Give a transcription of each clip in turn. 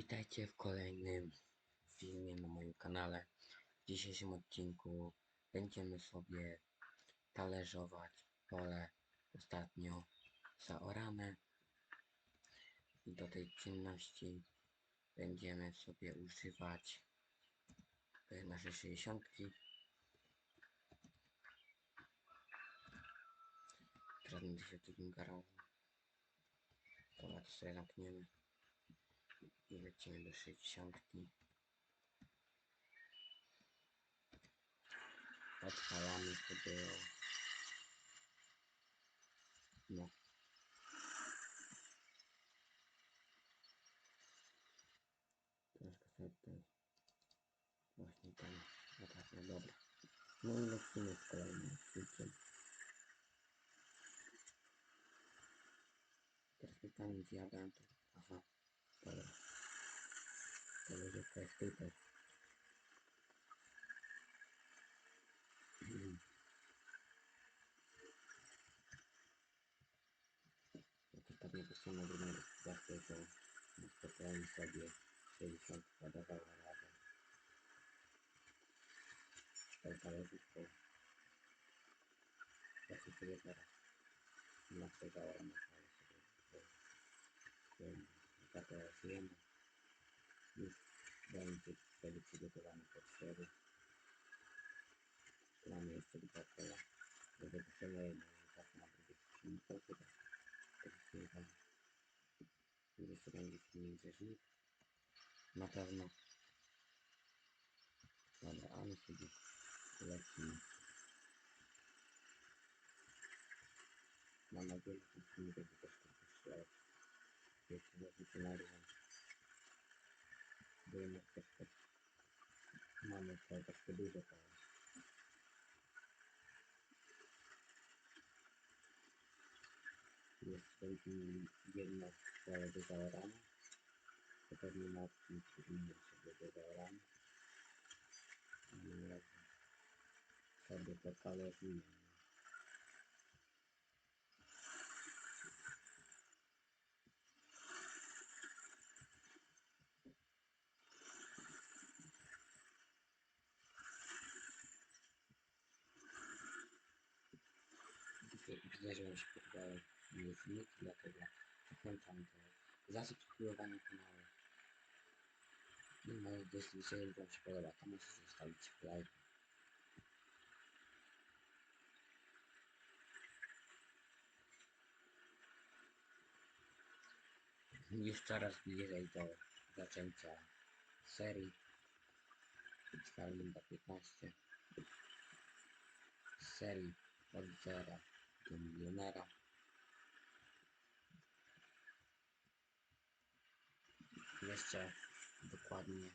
Witajcie w kolejnym filmie na moim kanale. W dzisiejszym odcinku będziemy sobie talerzować pole ostatnio zaorane. I do tej czynności będziemy sobie używać e, nasze 60. Teraz będę się drugim garażem. Dobra, to sobie zamkniemy i lecimy do 60. Odpalamy sobie. No. Troszkę sobie tutaj właśnie etap, no dobra. No i lecimy z kolejnym odcinkiem. Teraz pytanie, gdzie ja? Aha, dobra. To będzie jest tutaj. Jak ostatnio posłano drugą gospodarkę, to na spokojnie sobie 60 podawała radę. Cztery leżutko. Ja się sobie teraz na przegrałem na całe sobie. Zapraszujemy. Już będzie wtedy przygotowany pod cztery. Mamy jeszcze dwa koła. Do wypuszczenia jedno i tak na drugie silnik to chyba. Tak się tam. Jeszcze będzie silnik rzeźnik. Na pewno. Dobra, a my sobie lecimy. Mam nadzieję, że ten silnik będzie też wypuszczał. Jeszcze możecie nagrać. Bo jednak troszkę mamy to troszkę dużo koła. jest będzie jedno pole do zaorania. To pewnie na odcinku innym sobie do zaorania. Ale razie sobie to talerzujemy. Dzisiaj widzę, że mi się podobały moje filmiki, dlatego zachęcam do zasubskrybowania kanału. I no, jeśli się Wam się podoba, to możecie zostawić like. Już coraz bliżej do zaczęcia serii z Kalinda 15 z serii od zera do milionera. Jeszcze dokładnie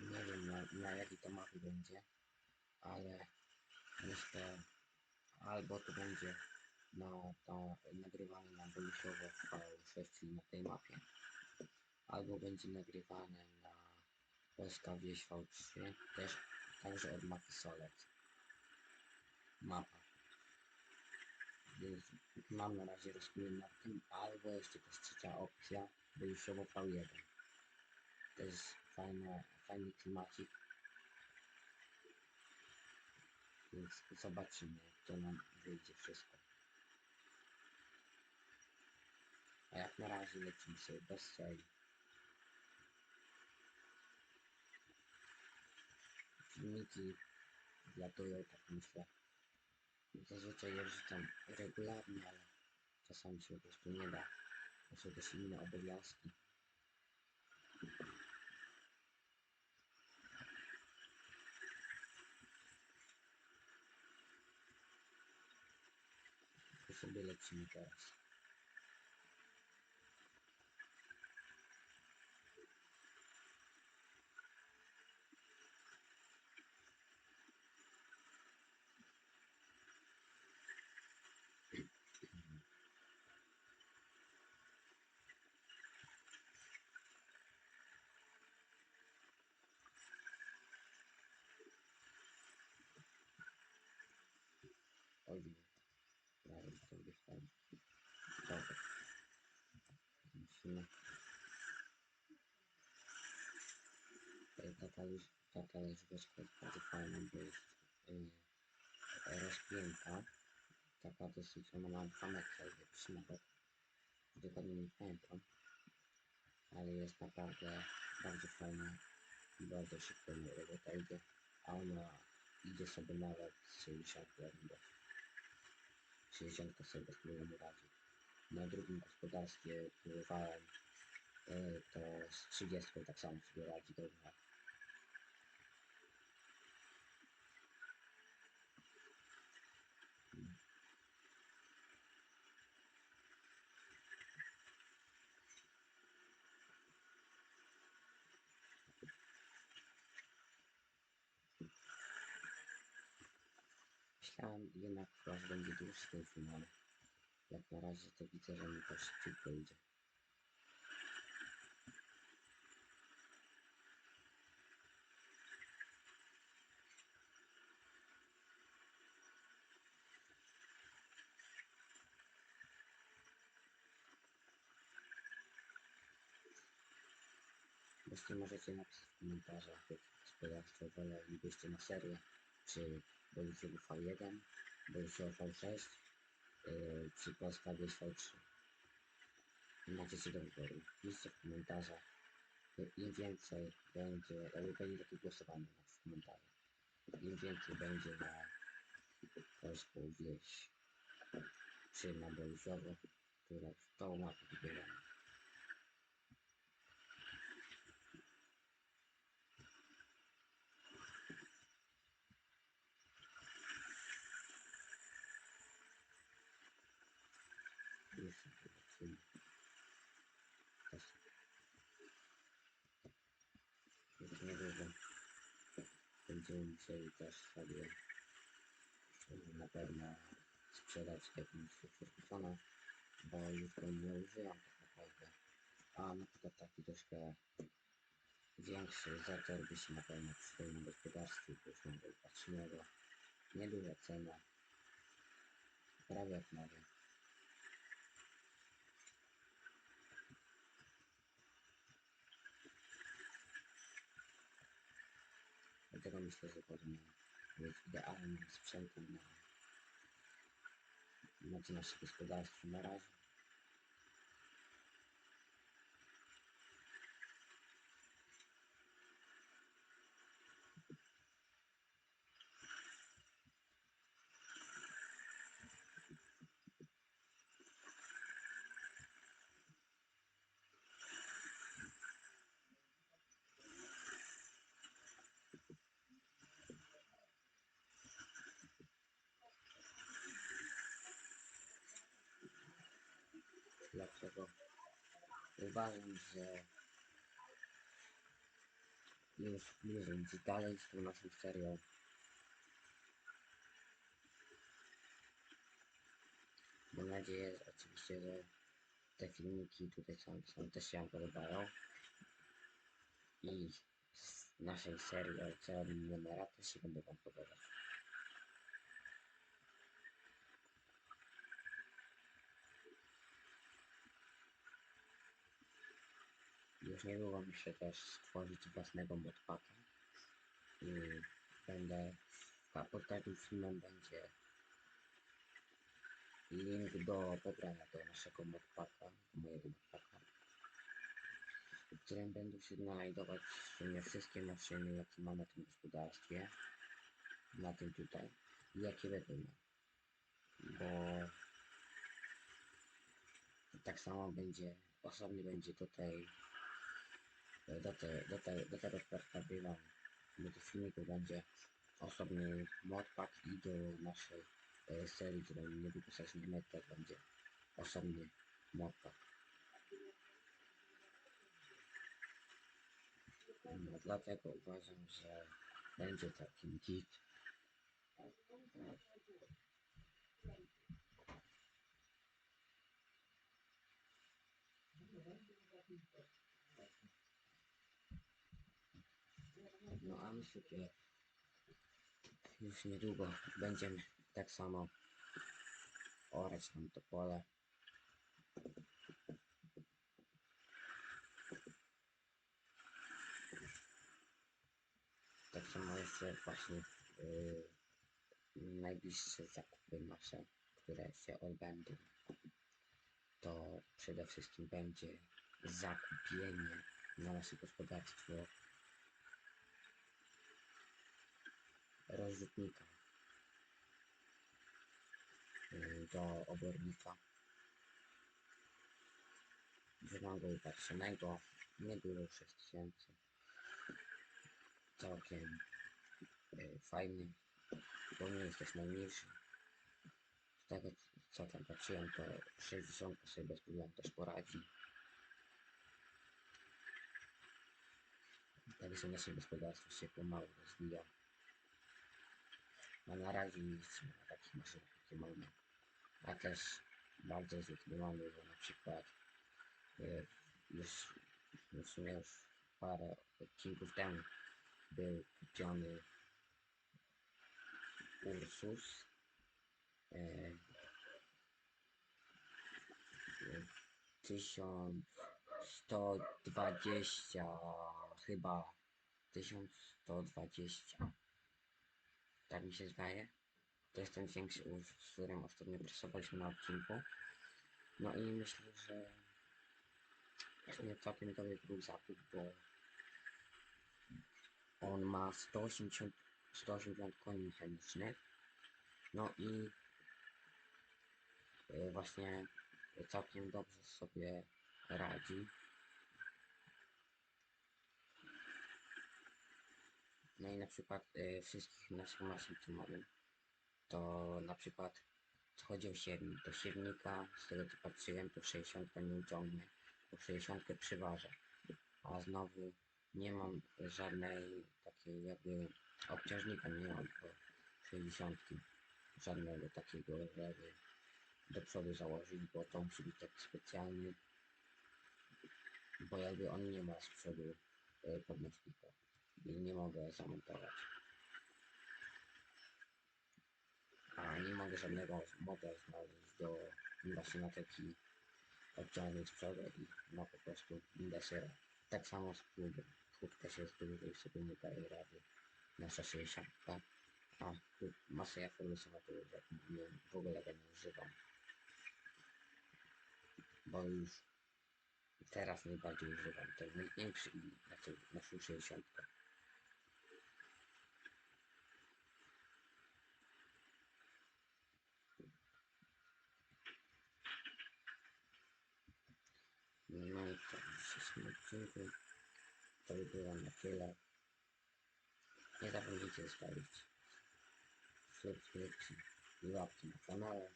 nie wiem na, na jakiej to mapie będzie, ale myślę albo to będzie na, na nagrywane na Boluszowo V6, czyli na tej mapie, albo będzie nagrywane na Polska Wieś V3, też także od mapy Solec. Mapa. Więc mam na razie rozkminę nad tym, albo jeszcze też trzecia opcja, Boluszowo V1. To jest fajna, fajny klimacik. Więc zobaczymy, jak to nam wyjdzie wszystko. A jak na razie lecimy sobie bez serii. Filmiki wlatują, tak myślę. Zazwyczaj je wrzucam regularnie, ale czasami się po prostu nie da. To są też inne obowiązki. Sobie lecimy teraz. Oj, prawie to leżbeczka jest bardzo fajna, bo jest y, rozpięta. Taka dosyć, ona ma 2 metry, jakiś nawet. Dokładnie nie pamiętam. Ale jest naprawdę bardzo fajna i bardzo szybko robota idzie. A ona idzie sobie nawet z 60 km. 60 sobie problemu radzi. Na drugim gospodarstwie pływałem y, to z 30 tak samo sobie radzi dobrze. Myślałem jednak, że będzie dłuższy ten ale jak na razie to widzę, że mi to szybciutko idzie. Właśnie możecie napisać w komentarzach, jakie gospodarstwo wolelibyście na serię, czy Bolusiewu V1, Bolusiewu V6, yy, czy Polska Wieś V3. I macie do wyboru. Piszcie w komentarzach. Im więcej będzie, jakby będzie takie głosowanie w komentarzach. Im więcej będzie na Polską Wieś, czy na Bolusiewo, które tą mapę wybieramy. Już zobaczymy. Też. Już niedługo musieli też sobie na pewno sprzedać jakąś Fergusona, bo już go nie używam tak naprawdę. A na przykład taki troszkę większy zator by się na pewno przydał na gospodarstwie, bo już mam go upatrzonego. Nieduża cena. Prawie jak nowy. Dlatego myślę, że powinien być idealnym sprzętem na, na to nasze gospodarstwo na razie. Dlatego uważam, że już bliżej idzie dalej z tą naszą serią. Mam nadzieję że oczywiście, że te filmiki tutaj są, są też się podobają. I z naszej serii Ocean Numerata też się będą Wam podobać. Już niedługo myślę też stworzyć własnego modpacka. Będę, a pod każdym filmem będzie link do pobrania do naszego modpacka, mojego modpacka, w którym będą się znajdować w sumie wszystkie maszyny, jakie mam na tym gospodarstwie, na tym tutaj, i jakie miał. Bo tak samo będzie, osobny będzie tutaj do, te, do, te, do tego tych filmików będzie osobny modpack i do naszej e, serii, którą niedługo zaczniemy, też będzie osobny modpack. No, dlatego uważam, że będzie taki git. No a my sobie już niedługo będziemy tak samo orać nam to pole. jeszcze właśnie yy, najbliższe zakupy nasze, które się odbędą, to przede wszystkim będzie zakupienie na nasze gospodarstwo rozrzutnika yy, do obornika. Drewnego upatrzonego, niedużo 6000 całkiem yy, fajny, bo nie jest też najmniejszy z tego co tam patrzyłem to 60 sobie bez problemu też poradzi. Także nasze gospodarstwo się pomału rozwija. A na razie jeździmy na takich maszynach, jakie mamy. A też bardzo zdecydowany, że na przykład y, już no w sumie już parę odcinków temu był kupiony Ursus. y, y, 1120 chyba 1120 tak mi się zdaje. To jest ten większy Ursus, z którym ostatnio pracowaliśmy na odcinku. No i myślę, że sumie całkiem dobry był zakup, bo on ma 180, 180 koni mechanicznych. No i y, właśnie całkiem dobrze sobie radzi. No i na przykład y, wszystkich naszych maszyn, mamy, to na przykład co chodzi o siewnik, do siewnika, z tego co patrzyłem, to 60 nie uciągnie, bo 60 przyważę, a znowu nie mam żadnej takiej jakby obciążnika, nie mam do 60 żadnego takiego, żeby do przodu założyć, bo to musi być taki specjalny, bo jakby on nie ma z przodu y, podnośnika i nie mogę zamontować. A nie mogę żadnego moda znaleźć do właśnie na taki obciążnik z przodu i ma po prostu indesyra. Tak samo z pługiem. Pług też jest duży sobie nie daje rady. Nasza 60, a tu masę to już jak mówiłem, w ogóle go nie używam. Bo już teraz najbardziej używam. Jest największy i znaczy naszą 60. No i to w dzisiejszym odcinku to by było na tyle. Nie zapomnijcie zostawić subskrypcji i łapki na kanale.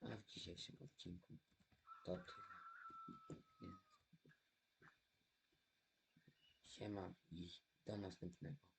A w dzisiejszym odcinku to tyle. Siema i do następnego.